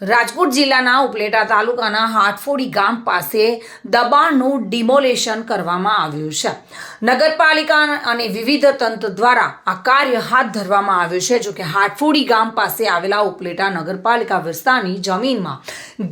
રાજકોટ જિલ્લાના ઉપલેટા તાલુકાના હાટફોડી ગામ પાસે દબાણનું ડિમોલેશન કરવામાં આવ્યું છે. નગરપાલિકા અને વિવિધ તંત્ર દ્વારા આ કાર્ય હાથ ધરવામાં આવ્યું છે. જોકે હાટફોડી ગામ પાસે આવેલા ઉપલેટા નગરપાલિકા વિસ્તારની જમીનમાં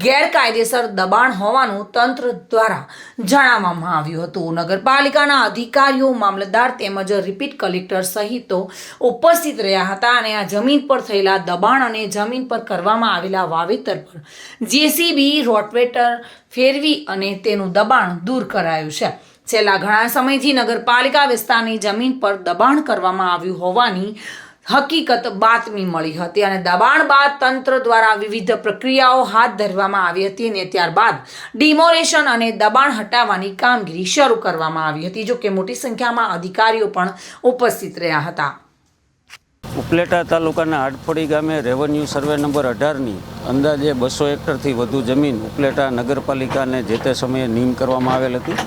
ગેરકાયદેસર દબાણ હોવાનું તંત્ર દ્વારા જણાવવામાં આવ્યું હતું. નગરપાલિકાના અધિકારીઓ, મામલતદાર તેમજ રિપીટ કલેક્ટર સહિતો ઉપસ્થિત રહ્યા હતા અને આ જમીન પર થયેલા દબાણ અને જમીન પર કરવામાં આવેલા વાવેતર પર. જેસીબી, રોટવેટર ફેરવી અને તેનું દબાણ દૂર કરાયું છે. છેલ્લા ઘણા સમયથી નગરપાલિકા વિસ્તારની જમીન પર દબાણ કરવામાં આવ્યું હોવાની હકીકત બાતમી મળી હતી અને દબાણ બાદ તંત્ર દ્વારા વિવિધ પ્રક્રિયાઓ હાથ ધરવામાં આવી હતી અને ત્યારબાદ ડિમોલેશન અને દબાણ હટાવવાની કામગીરી શરૂ કરવામાં આવી હતી જો કે મોટી સંખ્યામાં અધિકારીઓ પણ ઉપસ્થિત રહ્યા હતા. ઉપલેટા તાલુકાના હાટફળી ગામે રેવન્યુ સર્વે નંબર અઢારની અંદાજે બસો હેક્ટરથી વધુ જમીન ઉપલેટા નગરપાલિકાને જે તે સમયે નીમ કરવામાં આવેલ હતી.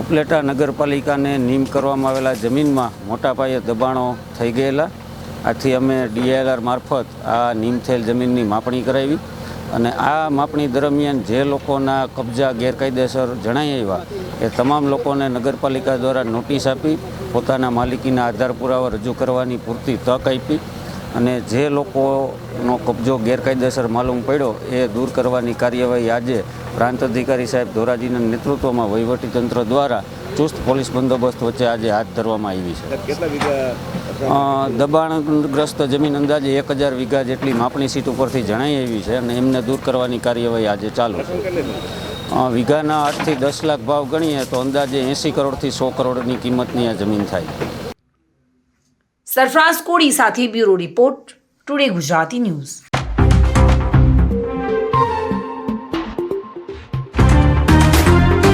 ઉપલેટા નગરપાલિકાને નીમ કરવામાં આવેલા જમીનમાં મોટા પાયે દબાણો થઈ ગયેલા. આથી અમે ડીએલઆર મારફત આ નીમ થયેલ જમીનની માપણી કરાવી. અને આ માપણી દરમિયાન જે લોકોના કબજા ગેરકાયદેસર જણાઈ આવ્યા, એ તમામ લોકોને નગરપાલિકા દ્વારા નોટિસ આપી, પોતાના માલિકીના આધાર પુરાવા રજૂ કરવાની પૂરતી તક આપી અને જે લોકોનો કબજો ગેરકાયદેસર માલુમ પડ્યો, એ દૂર કરવાની કાર્યવાહી આજે પ્રાંત અધિકારી સાહેબ ધોરાજીના નેતૃત્વમાં વહીવટીતંત્ર દ્વારા ચુસ્ત પોલીસ બંદોબસ્ત વચ્ચે આજે હાથ ધરવામાં આવી છે. દબાણગ્રસ્ત જમીન અંદાજે એક હજાર વીઘા જેટલી માપણી સીટ ઉપરથી જણાઈ આવી છે અને એમને દૂર કરવાની કાર્યવાહી આજે ચાલુ છે. વીઘાના આઠથી દસ લાખ ભાવ ગણીએ તો અંદાજે એંસી કરોડથી સો કરોડની કિંમતની આ જમીન થાય સરફરાઝ કોડી સાથે bureau report today Gujarati news.